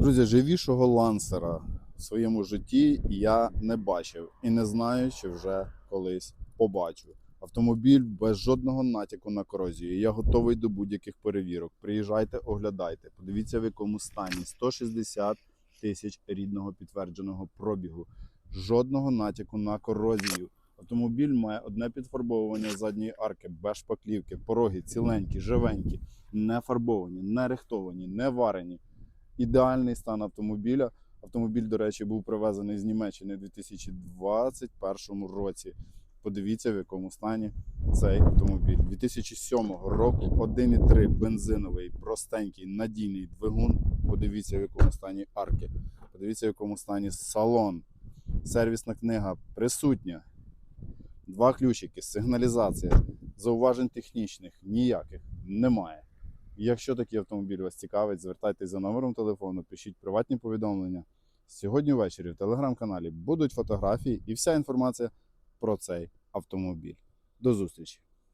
Друзі, живішого лансера в своєму житті я не бачив і не знаю, чи вже колись побачу. Автомобіль без жодного натяку на корозію. Я готовий до будь-яких перевірок. Приїжджайте, оглядайте. Подивіться, в якому стані 160 тисяч рідного підтвердженого пробігу. Жодного натяку на корозію. Автомобіль має одне підфарбовування задньої арки, без шпаклівки, пороги ціленькі, живенькі, не фарбовані, не рихтовані, не варені ідеальний стан автомобіля. Автомобіль, до речі, був привезений з Німеччини у 2021 році. Подивіться, в якому стані цей автомобіль. 2007 року 1,3 бензиновий, простенький, надійний двигун. Подивіться, в якому стані арки. Подивіться, в якому стані салон. Сервісна книга присутня. Два ключики, сигналізація, зауважень технічних ніяких немає. Якщо такий автомобіль вас цікавить, звертайтеся за номером телефону, пишіть приватні повідомлення. Сьогодні ввечері в телеграм-каналі будуть фотографії і вся інформація про цей автомобіль. До зустрічі!